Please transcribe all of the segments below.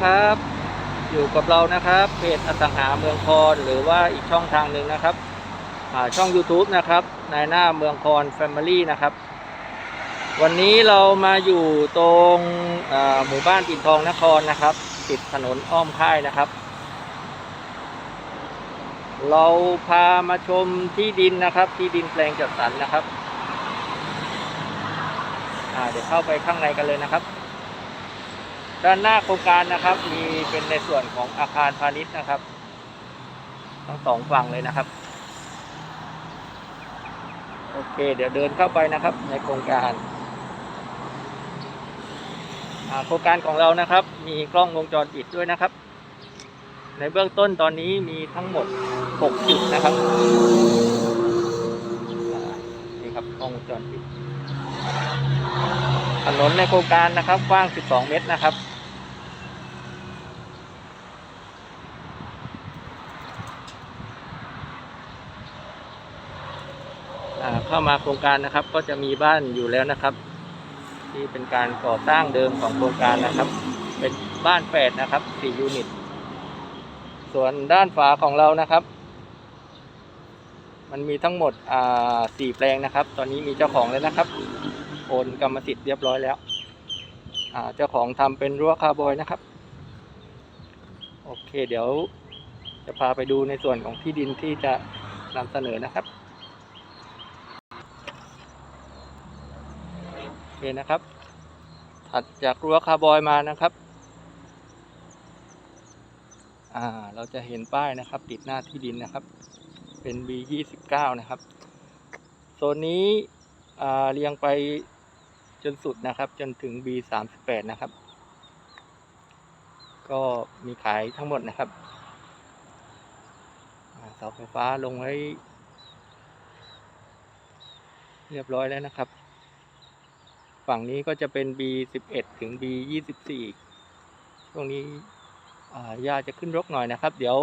นะครับ อยู่กับเรานะครับเพจอสังหาเมืองคอนหรือว่าอีกช่องทางหนึ่งนะครับช่อง YouTube นะครับนายหน้าเมืองคอน Family นะครับ วันนี้เรามาอยู่ตรงหมู่บ้านปิ่นทองนครนะครับ ติดถนนอ้อมค่ายนะครับ เราพามาชมที่ดินนะครับ ที่ดินแปลงจัดสรรนะครับเดี๋ยวเข้าไปข้างในกันเลยนะครับ ด้านหน้าโครงการนะครับ มีเป็นในส่วนของอาคารพาณิชย์นะครับ ทั้งสองฝั่งเลยนะครับ โอเค เดี๋ยวเดินเข้าไปนะครับ ในโครงการโครงการของเรานะครับ มีกล้องวงจรปิดด้วยนะครับ ในเบื้องต้นตอนนี้มีทั้งหมด 6 จุดนะครับนี่ครับกล้องวงจรปิดถนนในโครงการนะครับกว้าง 12 เมตรนะครับ เข้ามาโครงการนะครับ ก็จะมีบ้านอยู่แล้วนะครับ ที่เป็นการก่อสร้างเดิมของโครงการนะครับ เป็นบ้านแปดนะครับ4ยูนิต ส่วนด้านฝาของเรานะครับ มันมีทั้งหมดอ่าสี่แปลงนะครับ ตอนนี้มีเจ้าของแล้วนะครับ โอนกรรมสิทธิ์เรียบร้อยแล้วอ่าเจ้าของทำเป็นรั้วคาร์บอยนะครับ โอเคเดี๋ยวจะพาไปดูในส่วนของที่ดินที่จะนำเสนอนะครับ โอ เคนะครับ ถัดจากรั้วคาร์บอยมานะครับอ่าเราจะเห็นป้ายนะครับ ติดหน้าที่ดินนะครับ เป็น B29 นะครับ โซนนี้อ่าเรียงไปจนสุดนะครับ จนถึง B38 นะครับ ก็มีขายทั้งหมดนะครับเสาไฟฟ้าลงไว้เรียบร้อยแล้วนะครับ ฝั่งนี้ก็จะเป็น B11 ถึง B24 ช่วงนี้อ่าหญ้าจะขึ้นรกหน่อยนะครับ เดี๋ยว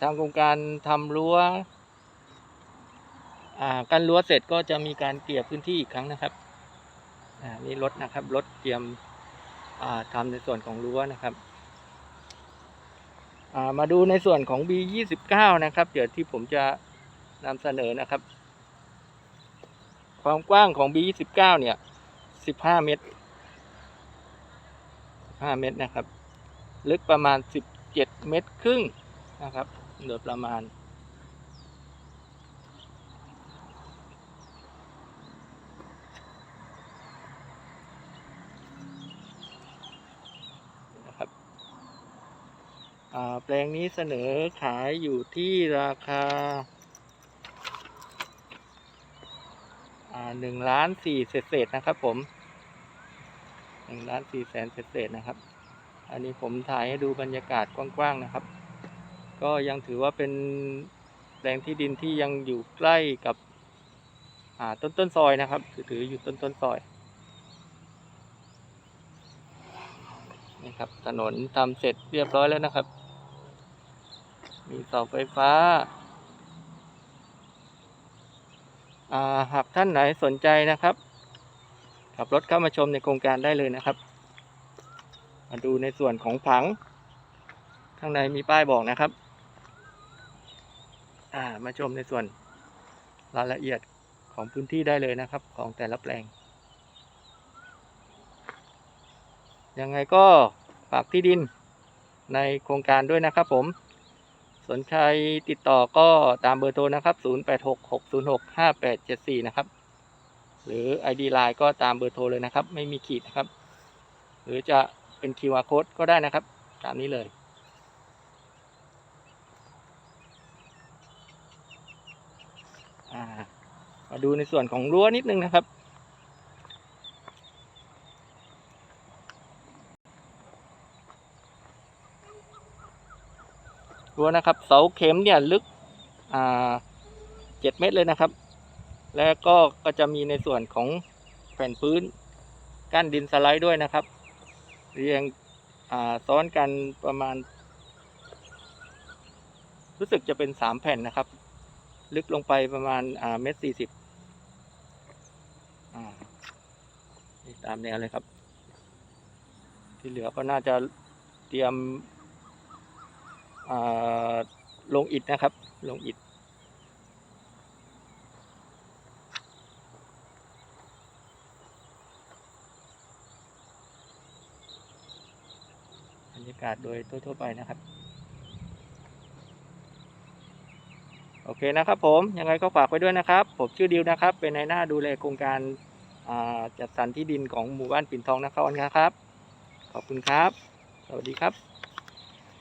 ทางโครงการทำรั้วอ่ากันรั้วเสร็จก็จะมีการเกลี่ยพื้นที่อีกครั้งนะครับนี่รถนะครับรถเตรียมทำในส่วนของรั้วนะครับมาดูในส่วนของ B29 นะครับ เดี๋ยวที่ผมจะนำเสนอนะครับ ความกว้างของ B29 เนี่ย 15เมตร5เมตรนะครับ ลึกประมาณ17เจ็ดเมตรครึ่งนะครับ โดยประมาณ นะครับแปลงนี้เสนอขายอยู่ที่ราคาอ่า หนึ่งล้านสี่เศษนะครับผมหนึ่งล้านสี่แสนเศษนะครับ อันนี้ผมถ่ายให้ดูบรรยากาศกว้างๆนะครับ ก็ยังถือว่าเป็นแปลงที่ดินที่ยังอยู่ใกล้กับต้นต้นซอยนะครับ ถืออยู่ต้นต้นซอยนี่ครับถนนทำเสร็จเรียบร้อยแล้วนะครับ มีเสาไฟฟ้า อ่า หากท่านไหนสนใจนะครับ ขับรถเข้ามาชมในโครงการได้เลยนะครับ มาดูในส่วนของผัง ข้างในมีป้ายบอกนะครับามาชมในส่วนรายละเอียดของพื้นที่ได้เลยนะครับ ของแต่ละแปลง ยังไงก็ฝากที่ดินในโครงการด้วยนะครับผม สนใจติดต่อก็ตามเบอร์โทรนะครับ 0866065874 นะครับ หรือ ID Line ก็ตามเบอร์โทรเลยนะครับ ไม่มีขีดนะครับ หรือจะเป็น QR Code ก็ได้นะครับ ตามนี้เลยอ่ามาดูในส่วนของรั้วนิดนึงนะครับ รั้วนะครับ เสาเข็มเนี่ยลึกอ่าเจ็ดเมตรเลยนะครับ แล้วก็ก็จะมีในส่วนของแผ่นพื้นกั้นดินสไลด์ด้วยนะครับ เรียงซ้อนกันประมาณ รู้สึกจะเป็นสามแผ่นนะครับ ลึกลงไปประมาณเมตรสี่สิบตามแนวเลยครับ ที่เหลือก็น่าจะเตรียม ลงอิฐนะครับ ลงอิฐบรรยากาศโดยทั่ว ๆ ไปนะครับ โอเคนะครับผม ยังไงก็ฝากไว้ด้วยนะครับ ผมชื่อดิวนะครับ เป็นนายหน้าดูแลโครงการาจัดสรรที่ดินของหมู่บ้านปิ่นทองนครนะครับ ขอบคุณครับ สวัสดีครับ